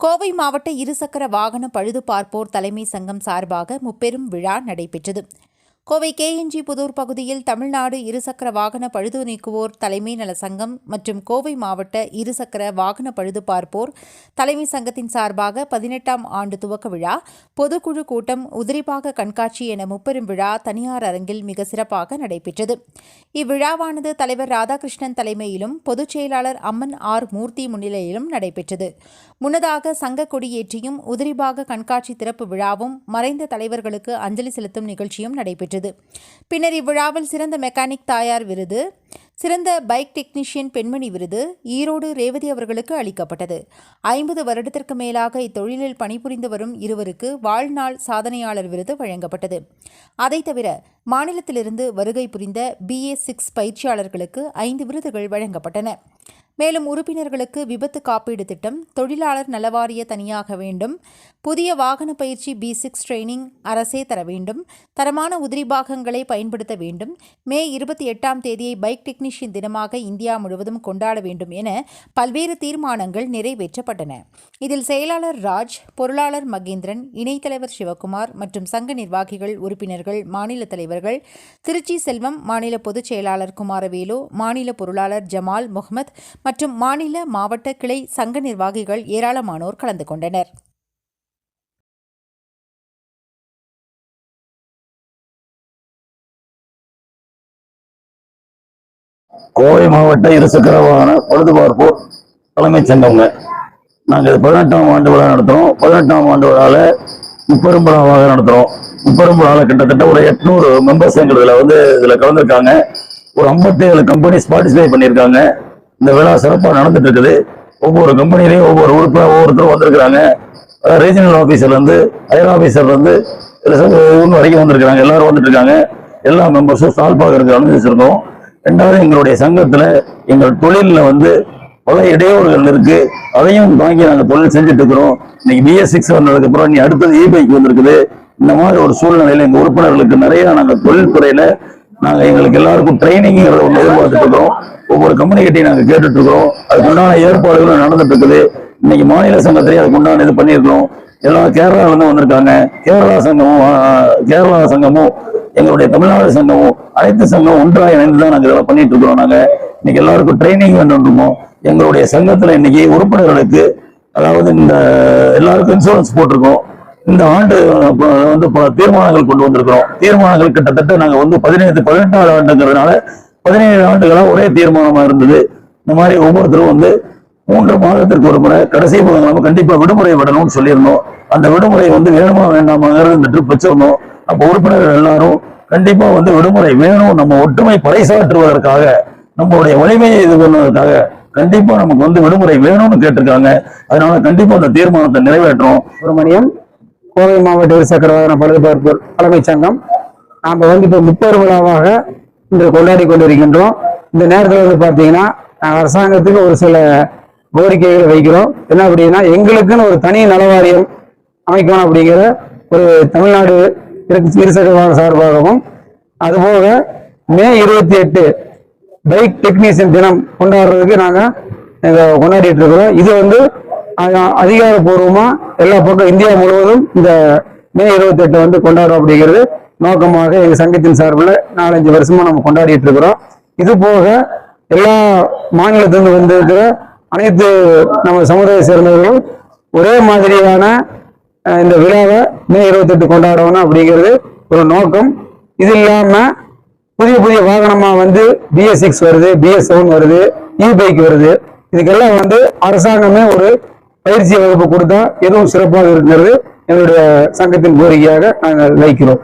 கோவை மாவட்ட இருசக்கர வாகன பழுது பார்ப்போர் தலைமை சங்கம் சார்பாக முப்பெரும் விழா நடைபெற்றது. கோவை கேஎன்ஜி புதூர் பகுதியில் தமிழ்நாடு இருசக்கர வாகன பழுது நீக்குவோர் தலைமை நல சங்கம் மற்றும் கோவை மாவட்ட இருசக்கர வாகன பழுது பார்ப்போர் தலைமை சங்கத்தின் சார்பாக பதினெட்டாம் ஆண்டு துவக்க விழா பொதுக்குழு கூட்டம் உதிரிபாக கண்காட்சி என முப்பெரும் விழா தனியார் அரங்கில் மிக சிறப்பாக நடைபெற்றது. இவ்விழாவானது தலைவர் ராதாகிருஷ்ணன் தலைமையிலும் பொதுச் செயலாளர் அம்மன் ஆர் மூர்த்தி முன்னிலையிலும் நடைபெற்றது. முன்னதாக சங்க கொடியேற்றியும் உதிரிபாக கண்காட்சி திறப்பு விழாவும் மறைந்த தலைவர்களுக்கு அஞ்சலி செலுத்தும் நிகழ்ச்சியும் நடைபெற்றது. பின்னர் இவ்விழாவில் சிறந்த மெக்கானிக் தாயார் விருது சிறந்த பைக் டெக்னீஷியன் பெண்மணி விருது ஈரோடு ரேவதி அவர்களுக்கு அளிக்கப்பட்டது. ஐம்பது வருடத்திற்கு மேலாக இத்தொழிலில் பணிபுரிந்து வரும் இருவருக்கு வாழ்நாள் சாதனையாளர் விருது வழங்கப்பட்டது. அதைத் தவிர மாநிலத்திலிருந்து வருகை புரிந்த பிஏ சிக்ஸ் பயிற்சியாளர்களுக்கு ஐந்து விருதுகள் வழங்கப்பட்டன. மேலும் உறுப்பினர்களுக்கு விபத்து காப்பீடு திட்டம் தொழிலாளர் நலவாரிய தனியாக வேண்டும் புதிய வாகன பயிற்சி பி சிக்ஸ் ட்ரைனிங் அரசே தர வேண்டும். தரமான உதிரி பாகங்களை பயன்படுத்த வேண்டும். மே இருபத்தி எட்டாம் தேதியை பைக் டெக்னீஷியன் தினமாக இந்தியா முழுவதும் கொண்டாட வேண்டும் என பல்வேறு தீர்மானங்கள் நிறைவேற்றப்பட்டன. இதில் செயலாளர் ராஜ் பொருளாளர் மகேந்திரன் இணைத்தலைவர் சிவகுமார் மற்றும் சங்க நிர்வாகிகள் உறுப்பினர்கள் மாநில தலைவர்கள் திருச்சி செல்வம் மாநில பொதுச் செயலாளர் குமாரவேலு மாநில பொருளாளர் ஜமால் முகமது மற்றும் மாநில மாவட்ட கிளை சங்க நிர்வாகிகள் ஏராளமானோர் கலந்து கொண்டனர். கோவை மாவட்ட இருசக்கர வாகன பழுதுபார்ப்போர் தலைமைச் சங்கம்ங்க. நாங்கள் இது பதினெட்டாம் ஆண்டு விழா நடத்துகிறோம் பதினெட்டாம் ஆண்டு விழாவில் முப்பெரும்புழாவாக நடத்துகிறோம் முப்பெரும்புழாவில் கிட்டத்தட்ட ஒரு எட்நூறு மெம்பர்ஸ் எங்களுதுல வந்து இதில் கலந்துருக்காங்க. ஒரு ஐம்பத்தேழு கம்பெனிஸ் பார்ட்டிசிபேட் பண்ணியிருக்காங்க இந்த விழா சிறப்பாக நடந்துட்டு இருக்குது ஒவ்வொரு கம்பெனிலையும் ஒவ்வொரு உறுப்பினர் ஒவ்வொருத்தரும் வந்திருக்கிறாங்க. ரீஜனல் ஆஃபீஸர்லேருந்து ஹையர் ஆஃபீஸர்லேருந்து இவங்க வரைக்கும் வந்திருக்கிறாங்க. எல்லாரும் வந்துட்டு இருக்காங்க எல்லா மெம்பர்ஸும் ஸ்டால் பார்க்கறதுக்கு அனுமதிச்சிருக்கோம் ரெண்டாவது எங்களுடைய சங்கத்துல எங்கள் தொழிலில் வந்து பல இடையூறுகள் இருக்கு. அதையும் தாங்கி நாங்கள் தொழில் செஞ்சுட்டு இருக்கிறோம் இன்னைக்கு பிஎஸ் சிக்ஸ் வந்ததுக்கு அப்புறம் நீ அடுத்தது இ வந்திருக்குது. இந்த மாதிரி ஒரு சூழ்நிலையில எங்க உறுப்பினர்களுக்கு நிறைய நாங்கள் தொழில்துறையில நாங்கள் நாங்க எங்களுக்கு எல்லாருக்கும் ட்ரைனிங் ஒன்று எதிர்பார்த்துட்டு இருக்கிறோம். ஒவ்வொரு கம்யூனிகேட்டையும் நாங்க கேட்டுட்டு இருக்கிறோம். அதுக்குண்டான ஏற்பாடுகளும் நடந்துட்டு இருக்குது. இன்னைக்கு மாநில சங்கத்திலேயே அதுக்கு உண்டான இது பண்ணியிருக்கிறோம். எல்லாம் கேரளால இருந்து வந்திருக்காங்க. கேரளா சங்கமும் கேரளா சங்கமும் எங்களுடைய தமிழ்நாடு சங்கமும் அனைத்து சங்கமும் ஒன்றாக இணைந்து தான் நாங்கள் இதெல்லாம் பண்ணிட்டு இருக்கிறோம். நாங்க இன்னைக்கு எல்லாருக்கும் ட்ரைனிங் வேண்டும் எங்களுடைய சங்கத்துல இன்னைக்கு உறுப்பினர்களுக்கு அதாவது இந்த எல்லாருக்கும் இன்சூரன்ஸ் போட்டிருக்கோம். இந்த ஆண்டு வந்து பல தீர்மானங்கள் கொண்டு வந்திருக்கிறோம். தீர்மானங்கள் கிட்டத்தட்ட நாங்க வந்து பதினேழு பதினெட்டாவது ஆண்டுங்கிறதுனால பதினேழு ஆண்டுகளா ஒரே தீர்மானமா இருந்தது. இந்த மாதிரி ஒவ்வொருத்தரும் வந்து மூன்று மாதத்திற்கு ஒரு முறை கடைசி புதன்கிழமை கண்டிப்பா விடுமுறை விடணும்னு சொல்லியிருந்தோம். அந்த விடுமுறை வந்து வேணுமா வேண்டாமாங்கிறது இந்த ட்ரிப் வச்சிருந்தோம். அப்போ உறுப்பினர்கள் எல்லாரும் கண்டிப்பா வந்து விடுமுறை வேணும் நம்ம ஒற்றுமை பறைசாற்றுவதற்காக நம்மளுடைய வலிமையை இது பண்ணுவதற்காக கண்டிப்பா நமக்கு வந்து விடுமுறை வேணும்னு கேட்டிருக்காங்க. அதனால கண்டிப்பா அந்த தீர்மானத்தை நிறைவேற்றோம். சுப்பிரமணியம் கோவை மாவட்ட இருசக்கர வாகன பழுதுபார்ப்போர் தலைமைச் சங்கம் நாம் வந்து இப்போ முப்பது விழாவாக இன்று கொண்டாடி கொண்டிருக்கின்றோம். இந்த நேரத்தில் வந்து பார்த்தீங்கன்னா அரசாங்கத்துக்கு ஒரு சில கோரிக்கைகளை வைக்கிறோம். என்ன அப்படின்னா எங்களுக்குன்னு ஒரு தனி நலவாரியம் அமைக்கணும் அப்படிங்கிற ஒரு தமிழ்நாடு இரு- இருசக்கர சார்பாகவும் அதுபோக மே இருபத்தி எட்டு பைக் டெக்னீஷியன் தினம் கொண்டாடுறதுக்கு நாங்கள் எங்கள் கொண்டாடிட்டு இருக்கிறோம். இது வந்து அதிகாரப்பூர்வமாக எல்லா பக்கம் இந்தியா முழுவதும் இந்த மே இருபத்தி எட்டு வந்து கொண்டாடுறோம் அப்படிங்கிறது நோக்கமாக எங்கள் சங்கத்தின் சார்பில் நாலஞ்சு வருஷமாக நம்ம கொண்டாடிட்டு இருக்கிறோம். இது போக எல்லா மாநிலத்திலிருந்து வந்திருக்கிற அனைத்து நம்ம சமுதாய சேர்ந்தவர்களும் ஒரே மாதிரியான இந்த விழாவை மே இருபத்தெட்டு கொண்டாடணும் அப்படிங்கிறது ஒரு நோக்கம். இது இல்லாம புதிய புதிய வாகனமா வந்து பிஎஸ் சிக்ஸ் வருது பிஎஸ் செவன் வருது இ பைக் வருது. இதுக்கெல்லாம் வந்து அரசாங்கமே ஒரு பயிற்சி வகுப்பு கொடுத்தா எதுவும் சிறப்பாக இருக்கிறது. என்னுடைய சங்கத்தின் கோரிக்கையாக நாங்கள் வைக்கிறோம்.